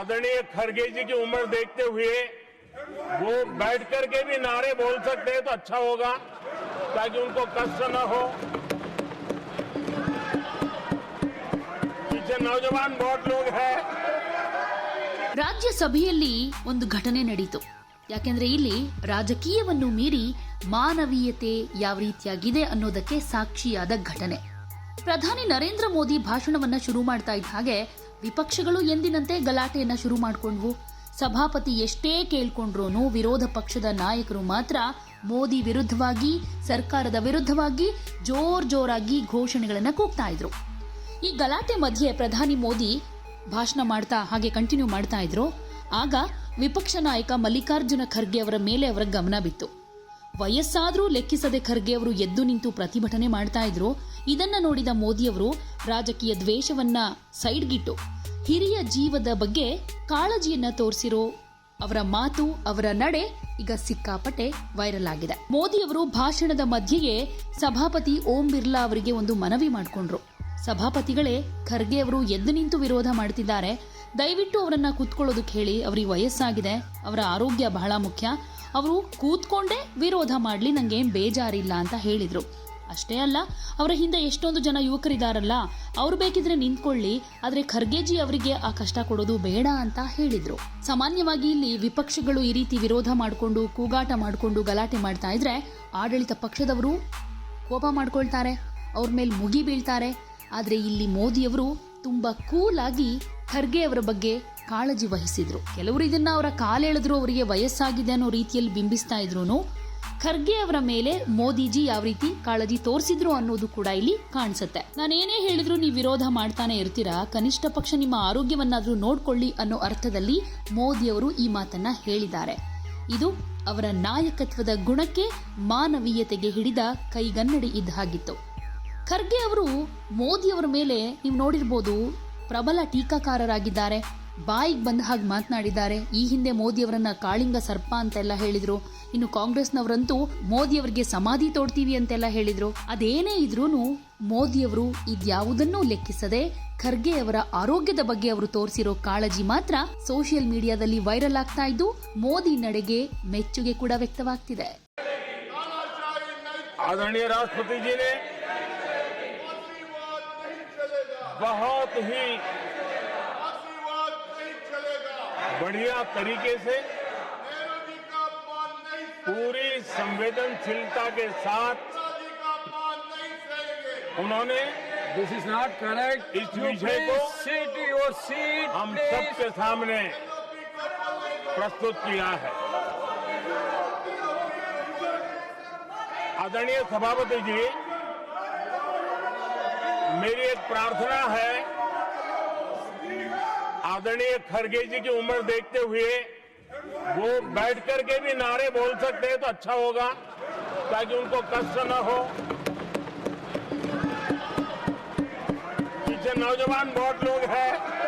आदरणीय खड़गे जी की उम्र देखते हुए वो बैठ करके भी नारे बोल सकते हैं तो अच्छा होगा ताकि उनको कष्ट न हो पीछे नौजवान बहुत लोग हैं ರಾಜ್ಯಸಭೆಯಲ್ಲಿ ಒಂದು ಘಟನೆ ನಡೀತು ಯಾಕೆಂದ್ರೆ ಇಲ್ಲಿ ರಾಜಕೀಯವನ್ನು ಮೀರಿ ಮಾನವೀಯತೆ ಯಾವ ರೀತಿಯಾಗಿದೆ ಅನ್ನೋದಕ್ಕೆ ಸಾಕ್ಷಿಯಾದ ಘಟನೆ ಪ್ರಧಾನಿ ನರೇಂದ್ರ ಮೋದಿ ಭಾಷಣವನ್ನ ಶುರು ಮಾಡ್ತಾ ಇದ್ದ ಹಾಗೆ ವಿಪಕ್ಷಗಳು ಎಂದಿನಂತೆ ಗಲಾಟೆಯನ್ನು ಶುರು ಮಾಡಿಕೊಂಡ್ವು. ಸಭಾಪತಿ ಎಷ್ಟೇ ಕೇಳ್ಕೊಂಡ್ರೂ ವಿರೋಧ ಪಕ್ಷದ ನಾಯಕರು ಮಾತ್ರ ಮೋದಿ ವಿರುದ್ಧವಾಗಿ, ಸರ್ಕಾರದ ವಿರುದ್ಧವಾಗಿ ಜೋರ್ ಜೋರಾಗಿ ಘೋಷಣೆಗಳನ್ನು ಕೂಗ್ತಾ ಇದ್ರು. ಈ ಗಲಾಟೆ ಮಧ್ಯೆ ಪ್ರಧಾನಿ ಮೋದಿ ಭಾಷಣ ಮಾಡ್ತಾ ಹಾಗೆ ಕಂಟಿನ್ಯೂ ಮಾಡ್ತಾ ಇದ್ರು. ಆಗ ವಿಪಕ್ಷ ನಾಯಕ ಮಲ್ಲಿಕಾರ್ಜುನ ಖರ್ಗೆ ಅವರ ಮೇಲೆ ಅವರ ಗಮನ ಬಿತ್ತು. ವಯಸ್ಸಾದ್ರೂ ಲೆಕ್ಕಿಸದೆ ಖರ್ಗೆ ಅವರು ಎದ್ದು ನಿಂತು ಪ್ರತಿಭಟನೆ ಮಾಡ್ತಾ ಇದ್ರು. ಇದನ್ನ ನೋಡಿದ ಮೋದಿಯವರು ರಾಜಕೀಯ ದ್ವೇಷವನ್ನ ಸೈಡ್ಗಿಟ್ಟು, ಹಿರಿಯ ಜೀವದ ಬಗ್ಗೆ ಕಾಳಜಿಯನ್ನ ತೋರಿಸಿರೋ ಅವರ ಮಾತು, ಅವರ ನಡೆ ಈಗ ಸಿಕ್ಕಾಪಟ್ಟೆ ವೈರಲ್ ಆಗಿದೆ. ಮೋದಿಯವರು ಭಾಷಣದ ಮಧ್ಯೆಯೇ ಸಭಾಪತಿ ಓಂ ಬಿರ್ಲಾ ಅವರಿಗೆ ಒಂದು ಮನವಿ ಮಾಡಿಕೊಂಡ್ರು. ಸಭಾಪತಿಗಳೇ, ಖರ್ಗೆ ಅವರು ಎದ್ದು ನಿಂತು ವಿರೋಧ ಮಾಡ್ತಿದ್ದಾರೆ. ದಯವಿಟ್ಟು ಅವರನ್ನ ಕೂತ್ಕೊಳ್ಳೋದಕ್ಕೆ ಹೇಳಿ, ಅವರಿಗೆ ವಯಸ್ಸಾಗಿದೆ, ಅವರ ಆರೋಗ್ಯ ಬಹಳ ಮುಖ್ಯ. ಅವರು ಕೂತ್ಕೊಂಡೇ ವಿರೋಧ ಮಾಡಲಿ ನನಗೆ ಏನ್ ಬೇಜಾರಿಲ್ಲ ಅಂತ ಹೇಳಿದರು. ಅಷ್ಟೇ ಅಲ್ಲ, ಅವರ ಹಿಂದೆ ಎಷ್ಟೊಂದು ಜನ ಯುವಕರಿದ್ದಾರಲ್ಲ ಅವ್ರು ಬೇಕಿದ್ರೆ ನಿಂತ್ಕೊಳ್ಳಿ, ಆದರೆ ಖರ್ಗೆಜಿ ಅವರಿಗೆ ಆ ಕಷ್ಟ ಕೊಡೋದು ಬೇಡ ಅಂತ ಹೇಳಿದರು. ಸಾಮಾನ್ಯವಾಗಿ ಇಲ್ಲಿ ವಿಪಕ್ಷಗಳು ಈ ರೀತಿ ವಿರೋಧ ಮಾಡಿಕೊಂಡು, ಕೂಗಾಟ ಮಾಡಿಕೊಂಡು ಗಲಾಟೆ ಮಾಡ್ತಾ ಇದ್ರೆ ಆಡಳಿತ ಪಕ್ಷದವರು ಕೋಪ ಮಾಡ್ಕೊಳ್ತಾರೆ, ಅವ್ರ ಮೇಲೆ ಮುಗಿ ಬೀಳ್ತಾರೆ. ಆದರೆ ಇಲ್ಲಿ ಮೋದಿಯವರು ತುಂಬ ಕೂಲಾಗಿ ಖರ್ಗೆ ಅವರ ಬಗ್ಗೆ ಕಾಳಜಿ ವಹಿಸಿದ್ರು. ಕೆಲವರು ಇದನ್ನ ಅವರ ಕಾಲೆಳೆದ್ರು ಅವರಿಗೆ ವಯಸ್ಸಾಗಿದೆ ಅನ್ನೋ ರೀತಿಯಲ್ಲಿ ಬಿಂಬಿಸ್ತಾ ಇದ್ರು ಖರ್ಗೆ ಅವರ ಮೇಲೆ ಮೋದಿಜಿ ಯಾವ ರೀತಿ ಕಾಳಜಿ ತೋರಿಸಿದ್ರು ಅನ್ನೋದು ಕೂಡ ಇಲ್ಲಿ ಕಾಣಿಸುತ್ತೆ. ನಾನೇನೇ ಹೇಳಿದ್ರು ನೀವು ವಿರೋಧ ಮಾಡ್ತಾನೆ ಇರ್ತೀರಾ? ಕನಿಷ್ಠ ಪಕ್ಷ ನಿಮ್ಮ ಆರೋಗ್ಯವನ್ನಾದ್ರೂ ನೋಡ್ಕೊಳ್ಳಿ ಅನ್ನೋ ಅರ್ಥದಲ್ಲಿ ಮೋದಿ ಅವರು ಈ ಮಾತನ್ನ ಹೇಳಿದ್ದಾರೆ. ಇದು ಅವರ ನಾಯಕತ್ವದ ಗುಣಕ್ಕೆ ಮಾನವೀಯತೆಗೆ ಹಿಡಿದ ಕೈಗನ್ನಡಿ ಇದ್ದ ಹಾಗಿತ್ತು ಖರ್ಗೆ ಅವರು ಮೋದಿಯವರ ಮೇಲೆ ನೀವು ನೋಡಿರ್ಬೋದು ಪ್ರಬಲ ಟೀಕಾಕಾರರಾಗಿದ್ದಾರೆ. ಬಾಯಿಗೆ ಬಂದ ಹಾಗೆ ಮಾತನಾಡಿದ್ದಾರೆ. ಈ ಹಿಂದೆ ಮೋದಿಯವರನ್ನ ಕಾಳಿಂಗ ಸರ್ಪ ಅಂತೆಲ್ಲ ಹೇಳಿದ್ರು. ಇನ್ನು ಕಾಂಗ್ರೆಸ್ನವರಂತೂ ಮೋದಿಯವರಿಗೆ ಸಮಾಧಿ ತೋಡ್ತೀವಿ ಅಂತೆಲ್ಲ ಹೇಳಿದ್ರು. ಅದೇನೇ ಇದ್ರೂ ಮೋದಿಯವರು ಇದ್ಯಾವುದನ್ನೂ ಲೆಕ್ಕಿಸದೆ ಖರ್ಗೆ ಅವರ ಆರೋಗ್ಯದ ಬಗ್ಗೆ ಅವರು ತೋರಿಸಿರೋ ಕಾಳಜಿ ಮಾತ್ರ ಸೋಷಿಯಲ್ ಮೀಡಿಯಾದಲ್ಲಿ ವೈರಲ್ ಆಗ್ತಾ ಇದ್ದು ಮೋದಿ ನಡೆಗೆ ಮೆಚ್ಚುಗೆ ಕೂಡ ವ್ಯಕ್ತವಾಗ್ತಿದೆ. बहुत ही बढ़िया तरीके से पूरी संवेदनशीलता के साथ उन्होंने दिस इज़ नॉट करेक्ट इस विषय को सीट योर सीट हम सबके सामने प्रस्तुत किया है। आदरणीय सभापति जी मेरी एक प्रार्थना है। आदरणीय खड़गे जी की उम्र देखते हुए, वो बैठ करके भी नारे बोल सकते हैं तो अच्छा होगा, ताकि उनको कष्ट न हो। पीछे नौजवान बहुत लोग हैं।